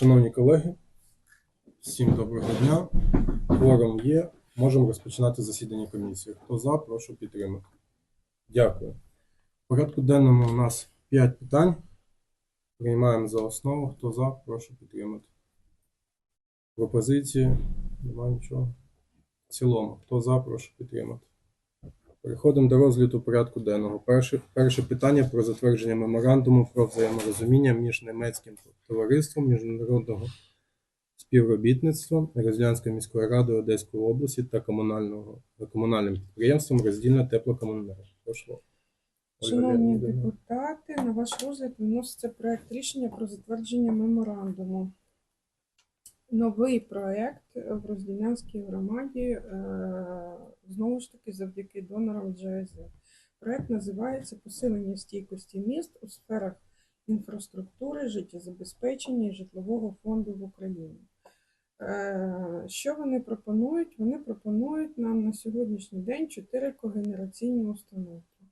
Шановні колеги, всім доброго дня. Форум є. Можемо розпочинати засідання комісії. Хто за, прошу підтримати. Дякую. В порядку денному у нас 5 питань. Приймаємо за основу. Хто за, прошу підтримати. Пропозиції? Немає нічого. В цілому, хто за, прошу підтримати. Переходимо до розгляду порядку денного. Перше, перше питання про затвердження меморандуму про взаєморозуміння між німецьким товариством міжнародного співробітництва Розділянської міської ради Одеської області та комунального комунальним підприємством роздільна теплокомуненерго. Прошу. Ольга Шановні депутати, на ваш розгляд виноситься проект рішення про затвердження меморандуму. Новий проект в Розділянській громаді, е, знову ж таки, завдяки донорам GIZ. Проект називається Посилення стійкості міст у сферах інфраструктури, життєзабезпечення і житлового фонду в Україні. Е, Що вони пропонують? Вони пропонують нам на сьогоднішній день чотири когенераційні установки.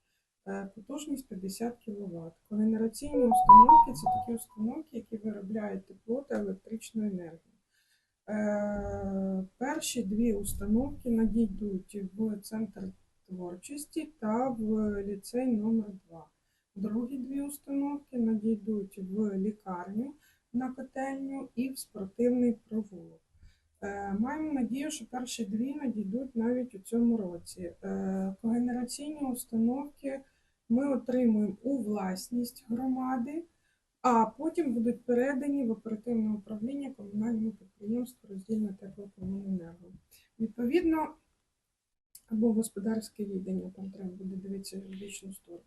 Е, Потужність 50 кВт. Когенераційні установки це такі установки, які виробляють тепло та електричну енергію. Е, Перші дві установки надійдуть в центр творчості та в ліцей номер 2 Другі дві установки надійдуть в лікарню на котельню і в спортивний провулок. Е, Маємо надію, що перші дві надійдуть навіть у цьому році. Е, Когенераційні установки ми отримуємо у власність громади, а потім будуть передані в оперативне управління комунального підприємства роздільна теплокомуненерго. Відповідно, або господарське віддання, там треба буде дивитися юридичну сторону.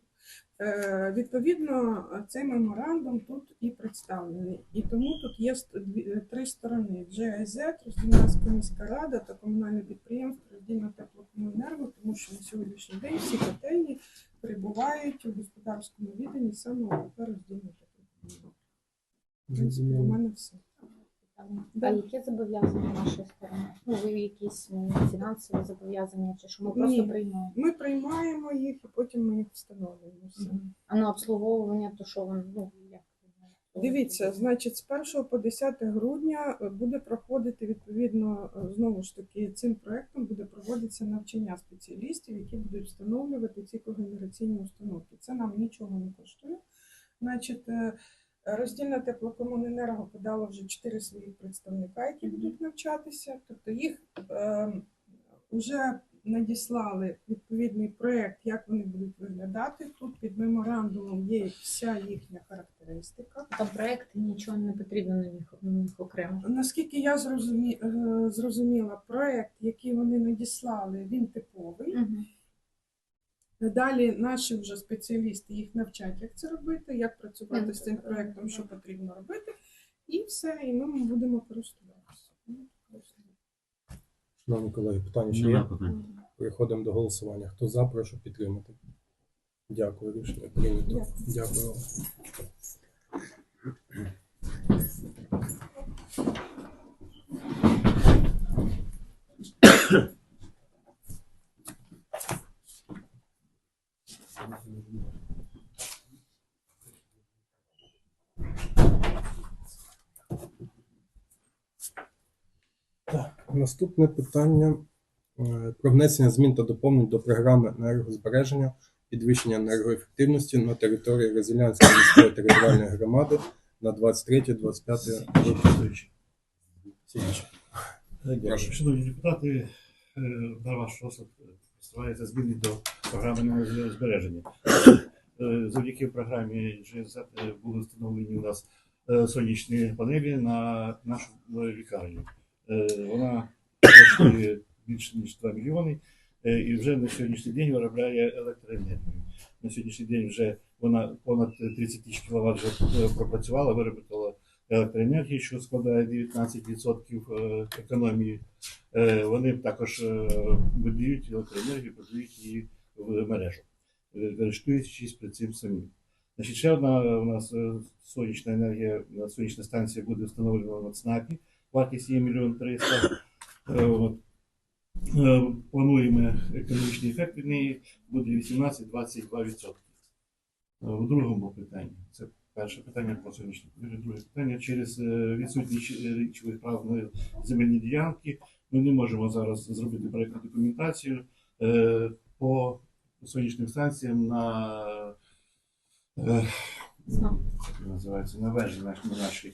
Е, відповідно, цей меморандум тут і представлений. І тому тут є е, три сторони: GIZ, Роздільнянська міська рада та комунальне підприємство роздільна теплокомуненерго, тому що на сьогоднішній день всі котельні перебувають у господарському відданні саме ОП роздільна теплокомуненерго. У мене все. А які зобов'язання нашої сторони? Ну, ви якісь фінансові зобов'язання, чи що ми просто Ні. приймаємо? Ми приймаємо їх і потім ми їх встановлюємо. Все. А на обслуговування, то що воно, ну, як? Дивіться, значить, з 1 по 10 грудня е, буде проходити відповідно е, знову ж таки цим проектом буде проводитися навчання спеціалістів, які будуть встановлювати ці когенераційні установки. Це нам нічого не коштує. Значить, е, роздільна теплокомуненерго подала вже 4 своїх представника, які будуть навчатися. Тобто їх вже надіслали відповідний проект, як вони будуть виглядати. Тут під меморандумом є вся їхня характеристика. Там проекти нічого не потрібно на них, на них окремо. Наскільки я е, зрозуміла, проект, який вони надіслали, він типовий. Угу. Далі наші вже спеціалісти їх навчать, як це робити, як працювати yeah, з цим проектом, що потрібно робити, і все, і ми будемо користуватися. Ну. Шановні колеги, питання ще є? Переходимо до голосування. Хто за, прошу підтримати. Дякую, рішення прийнято. Дякую. Дякую. Наступне питання е, про внесення змін та доповнень до програми енергозбереження, підвищення енергоефективності на території Резилянської міської територіальної громади на 23-25 роки. Шановні депутати, е, на ваш розсуд представляється зміни до програми збереження. Завдяки програмі GSZ е, були встановлені у нас е, сонячні панелі на нашу е, лікарню. Е, Вона коштує більше ніж 2 мільйони е, і вже на сьогоднішній день виробляє електроенергію. На сьогоднішній день вже вона понад 30 тисяч кВт вже е, пропрацювала, виробила електроенергії, що складає 19% е, економії. Вони також видають електроенергію, продають її в мережу, користуючись при цим самі. Значить, ще одна у нас сонячна енергія, сонячна станція буде встановлена на ЦНАПі, вартість її 1 мільйон 300. Е. Е, Плануємо економічний ефект від неї буде 18-22%. Е, У другому питанні це Перше питання про сонячні. Друге питання через е, відсутність е, річових прав на земельні ділянки. Ми не можемо зараз зробити проєктну документацію е, по сонячним станціям на називається на вежі наші на нашій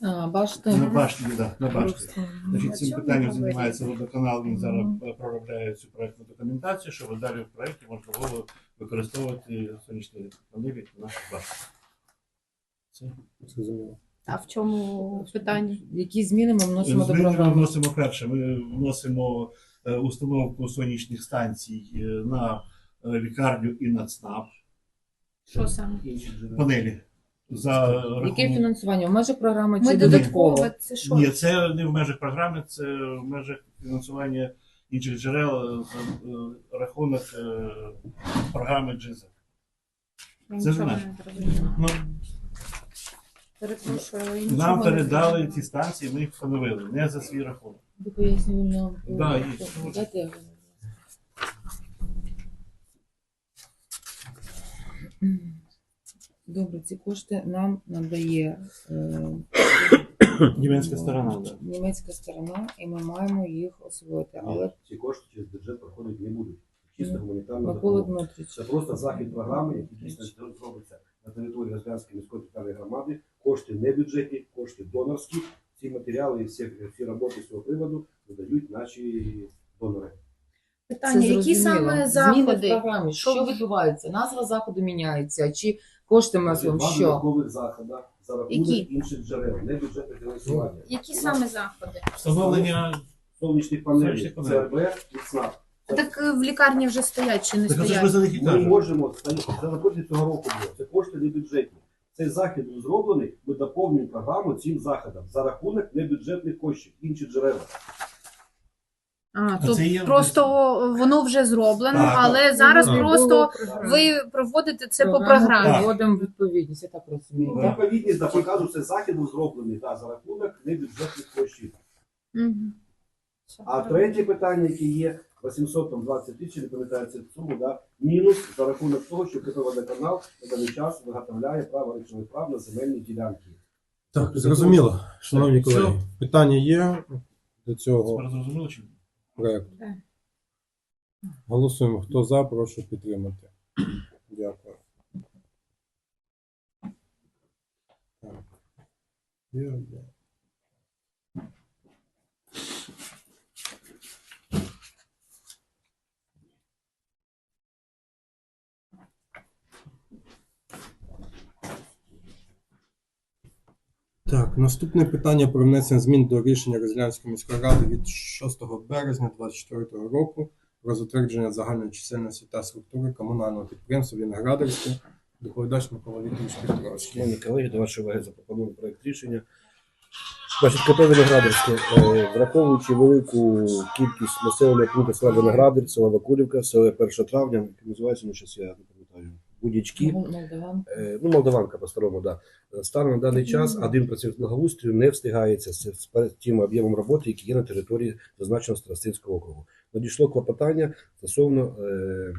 А, башта. на башті, да, на башті. Значить, цим питанням займається водоканал. Він зараз проробляє цю проектну документацію, щоб далі в проєкті можна було використовувати сонячні панелі на наших баштах. Це Зрозуміло. А в чому питання? Які зміни ми вносимо до Зміни ми вносимо перше. Ми вносимо е, установку сонячних станцій е, на е, лікарню і на ЦНАП Що саме? панелі. За Яке рахунок... фінансування? В межах програми Ми чи додатково, додатково? це що? Ні, це не в межах програми, це в межах фінансування інших джерел е, за е, рахунок е, програми GZ. Я це нічого знаєш. не зрозуміла. Ну, Перепрошую, але я нічого нам не передали зрозуміла. ці станції, ми їх встановили, не за свій рахунок. До пояснювального. Да, є. Дайте Добре, ці кошти нам надає е, Німецька сторона, німецька сторона, і ми маємо їх освоїти. Але ці кошти через бюджет проходить не будуть. Чисто гуманітарна Микола допомога. Дмитрич, Це просто захід програми, який дійсно зробиться на території Розв'язки міської територіальної громади. Кошти не бюджетні, кошти донорські. Ці матеріали і всі, всі роботи з цього приводу видають наші донори. Питання, які саме Зміни в заходи? програмі? Що Що? відбувається? Назва заходу міняється, чи кошти ми освоїмо? Два Що? додаткових заходи за рахунок Які? інших джерел, не бюджетне фінансування. Які саме заходи? Встановлення Сонячних панелей, Сонячних панелей. ЦРБ і ЦНАП. Так е, в лікарні вже стоять чи не Так, це ж ми стоять? за них і Ми кажемо. можемо це напроти цього року було. Це кошти не бюджетні. Цей захід був зроблений. Ми доповнюємо програму цим заходом за рахунок небюджетних коштів, інші джерела. А, А то це є- просто воно вже зроблено, Так, але зараз Так. просто ви проводите це по програмі. Проводимо відповідність, я так розумію. Так? відповідність да, покажу, це захід був зроблений да, за рахунок небюджетних коштів. Мгм. А третє питання, яке є 820 тисяч, не пам'ятаю цю суму, да, мінус за рахунок того, що КП водоканал на даний час виготовляє право речових прав на земельні ділянки. Так, зрозуміло. Шановні колеги, питання є до цього Тепер зрозуміло чи ні? Проекту? Голосуємо. Хто за, прошу підтримати. Дякую. Так. Так, наступне питання про внесення змін до рішення Розглянської міської ради від 6 березня 2024 року про затвердження загальної чисельності та структури комунального підприємства Віноградарське. Доповідач Микола Вікторович Петровський. Шановні колеги, до вашої уваги запропонований проект рішення. Значить, КП Виноградарське, е, враховуючи велику кількість населення пункту села Виноградар, села Вакулівка, село 1 травня, яке називається, ну, зараз я пам'ятаю, Будячки, Молдаван. Е, ну, Молдаванка по-старому, да. Станом на даний час один працівник благоустрою не встигається з, тим об'ємом роботи, який є на території зазначеного Старостинського округу. Надійшло клопотання стосовно е,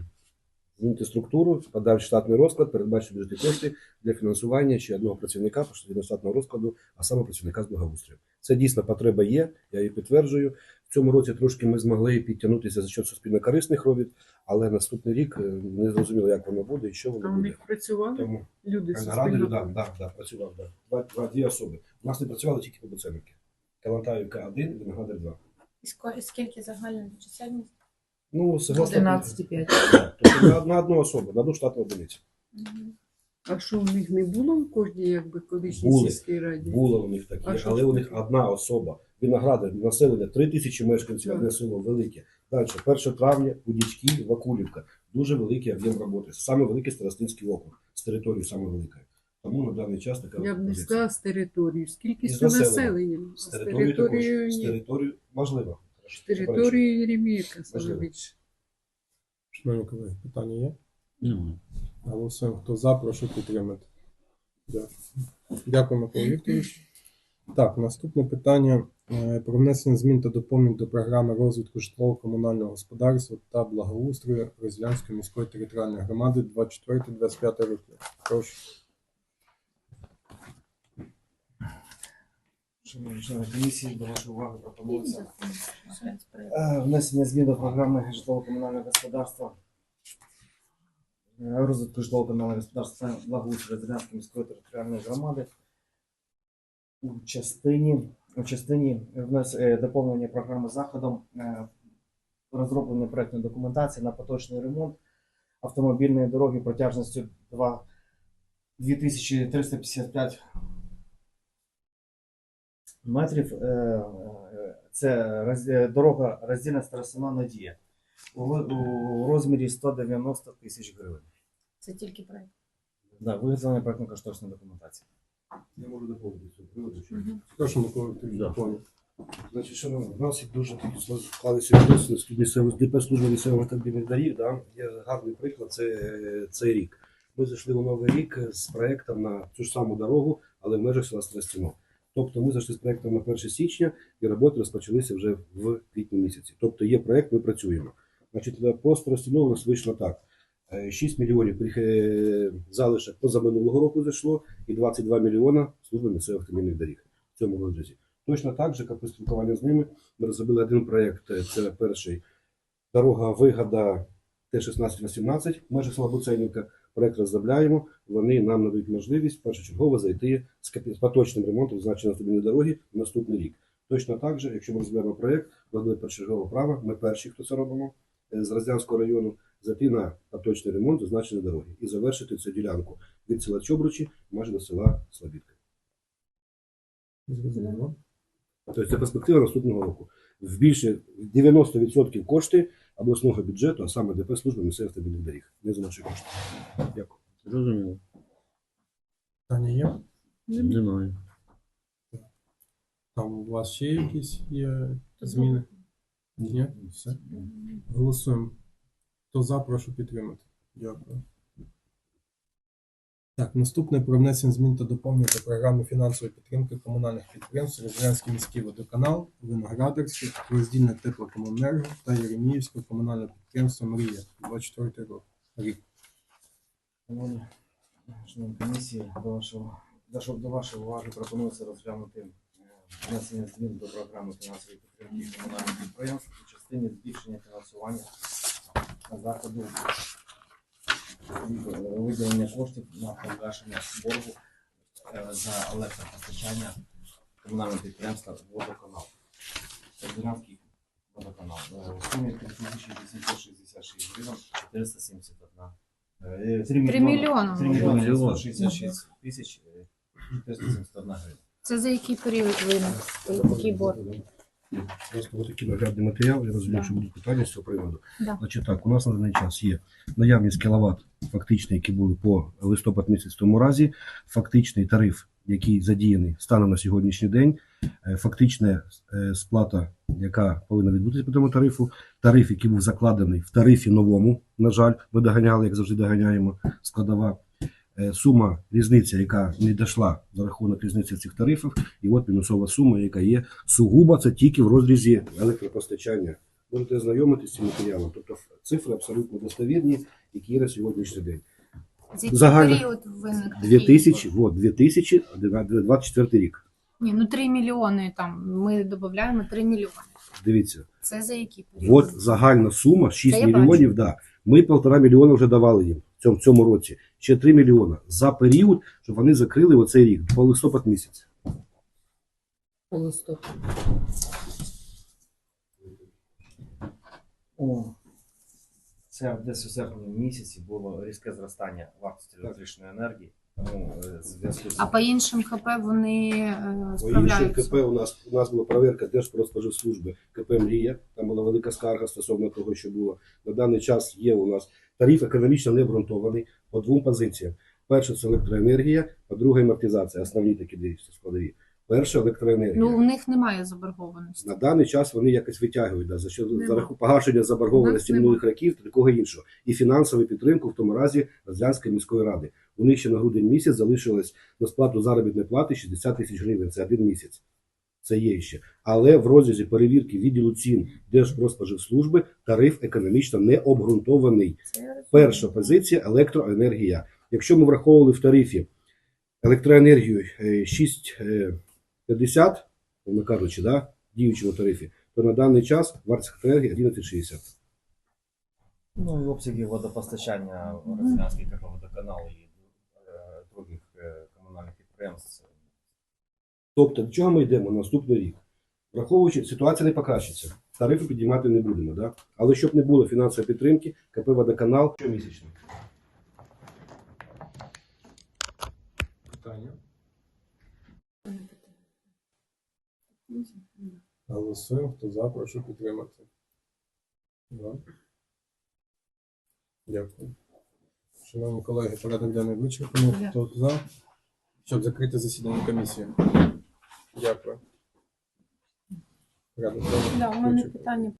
змінити структуру, подав штатний розклад, передбачити бюджетні кошти для фінансування ще одного працівника по штатного розкладу, а саме працівника з благоустрою. Це дійсно потреба є, я її підтверджую. В цьому році трошки ми змогли підтягнутися за счет суспільно корисних робіт, але наступний рік е, не зрозуміло, як воно буде і що А воно у буде. них працювали Тому люди суспільно? да, да, да, працював, да. Два, два, дві особи. У нас не працювали тільки побуценники. Калантаївка 1, Виноградар 2. І ско- Скільки загальна чисельність? Ну, согласно... 11,5. Да, тобто на, на одну особу, на одну штатну одиницю. Мгм. А що у них не було в кожній якби колишній Були. сільській раді? Було у них таке, А що але ж у них таке? одна особа. Виноградар, населення 3 тисячі мешканців, одне село велике. Далі, 1 травня, Будічки, Вакулівка. Дуже великий об'єм роботи. Саме великий Старостинський округ. З території саме великою. Тому на даний час така Я б не сказала з території. З Із населення. населення. З З території також. територією З ні. території, можливо. З території Єремієка саме більше. Шановні колеги, питання є? Голосуємо. Хто за, прошу підтримати. Дякую. Дякую, Микола Вікторович. Так, наступне питання Е, про внесення змін та доповнень до програми розвитку житлово-комунального господарства та благоустрою Розілянської міської територіальної громади 24-25 років. Прошу. Шановні комісії, до вашої пропонується е, внесення змін до програми житлово-комунального господарства. Е, розвитку житлово-комунального господарства благоустрою Розілянської міської територіальної громади у частині у частині внес е, доповнення програми заходом е, розроблення проектної документації на поточний ремонт автомобільної дороги протяжністю 2 2355 метрів. Е, Це дорога роздільна Старосина Надія у розмірі 190 тисяч гривень. Це тільки проект. Да, виготовлення проектно-кошторисної документації. Я можу доповнити цього приводу. Прошу, Микола Вікторович, Да. доповніть. Значить, шановні, у нас є дуже такі склалися відносини з місцевого ДП служби місцевого автомобільних доріг. Да? Є гарний приклад, це е, цей рік. Ми зайшли у новий рік з проектом на цю ж саму дорогу, але в межах села Страстіно. Тобто ми зайшли з проектом на 1 січня і роботи розпочалися вже в квітні місяці. Тобто є проект, ми працюємо. Значить, по Страстіно у нас вийшло так. Е, 6 мільйонів е, залишок позаминулого року зайшло і 22 мільйона служби місцевих автомобільних доріг в цьому розрізі. Точно так же, як при спілкуванні з ними, ми розробили один проєкт. е, Це перший дорога вигода Т-16-18 в межах села Буценівка. Проєкт розробляємо. Вони нам надають можливість першочергово зайти з поточним ремонтом зазначеної автомобільної дороги в наступний рік. Точно так же, якщо ми розберемо проєкт, нас першочергове право. Ми перші, хто це робимо е, з Роздянського району, зайти на поточний ремонт зазначеної дороги і завершити цю ділянку від села Чобручі майже до села Слобідка. Зрозуміло. Тобто це перспектива наступного року. В більше 90% кошти обласного бюджету, а саме ДП служби місцевих автомобільних доріг. Не за наші кошти. Дякую. Зрозуміло. Питання є? Немає. Там у вас ще якісь є зміни? Ні? Все. Голосуємо. Хто за, прошу підтримати. Дякую. Так, наступне про внесення змін та доповнення до програми фінансової підтримки комунальних підприємств Розв'янський міський водоканал, Виноградарський, роздільне теплокомуненерго та Єреміївське комунальне підприємство Мрія 24 рік. Шановні комісії, до вашого- до вашої уваги пропонується розглянути е, внесення змін до програми фінансової підтримки комунальних підприємств у частині збільшення фінансування заходу е, виділення коштів на погашення боргу е, за електропостачання комунального підприємства водоканал. Це водоканал. Е, У сумі 3866 гривень 471 Е, 3 Три мільйони. 3 мільйони Мільйон. 166 тисяч е, 471 гривень. Це за який період виник такий борг? Просто ось такий наглядний матеріал, я розумію, що будуть питання з цього приводу. Да. Значить так, у нас на даний час є наявність кіловат, фактичний, які були по листопад місяць тому разі, фактичний тариф, який задіяний станом на сьогоднішній день, е, фактична е, сплата, яка повинна відбутися по тому тарифу, тариф, який був закладений в тарифі новому, на жаль, ми доганяли, як завжди доганяємо, складова. Е, Сума різниця, яка не дійшла за рахунок різниці цих тарифів, і от мінусова сума, яка є сугубо це тільки в розрізі електропостачання. Можете ознайомитися з цим матеріалом. Тобто цифри абсолютно достовірні, які є на сьогоднішній день. За який Загально. період виник? такий 2000, борг? от, 2024 рік. Ні, ну 3 мільйони там. Ми додаємо 3 мільйони. Дивіться, Це за який період? от загальна сума 6 Це я мільйонів. Да. Ми полтора мільйона вже давали їм в цьому, цьому році. Ще 3 мільйона за період, щоб вони закрили оцей рік, по листопад місяць. По листопад. О, це десь у серпні місяці було різке зростання вартості електричної енергії. Тому е, зв'язку з А по іншим ХП вони е, По іншим справляються. КП у нас у нас була перевірка Держпродспоживслужби КП Мрія. Там була велика скарга стосовно того, що було на даний час. Є у нас тариф економічно не обґрунтований по двом позиціям. Перше це електроенергія, а друге амортизація. Основні такі дві складові перше електроенергія. Ну у них немає заборгованості. На даний час вони якось витягують да, за що за рахунок погашення заборгованості минулих років та такого іншого. І фінансову підтримку в тому разі Радянської міської ради. У них ще на грудень місяць залишилось на сплату заробітної плати 60 тисяч гривень. Це один місяць. Це є ще, але в розрізі перевірки відділу цін Держпродспоживслужби тариф економічно не обґрунтований. Перша позиція електроенергія. Якщо ми враховували в тарифі електроенергію е, 6 50, умовно кажучи, да, діючому тарифі, то на даний час вартість електроенергії 11,60. Ну і обсяги водопостачання Росіянський водоканалу і е, других е, комунальних підприємств. Тобто, до чого ми йдемо на наступний рік? Враховуючи, ситуація не покращиться, тарифи підіймати не будемо. Да? Але щоб не було фінансової підтримки, КП водоканал щомісячний. Питання. Голосуємо. Хто за, прошу підтримати. Да. Дякую. Шановні колеги, порядок денний вичерпано. Хто за? Щоб закрити засідання комісії. Дякую. Порядок денний Да, у мене питання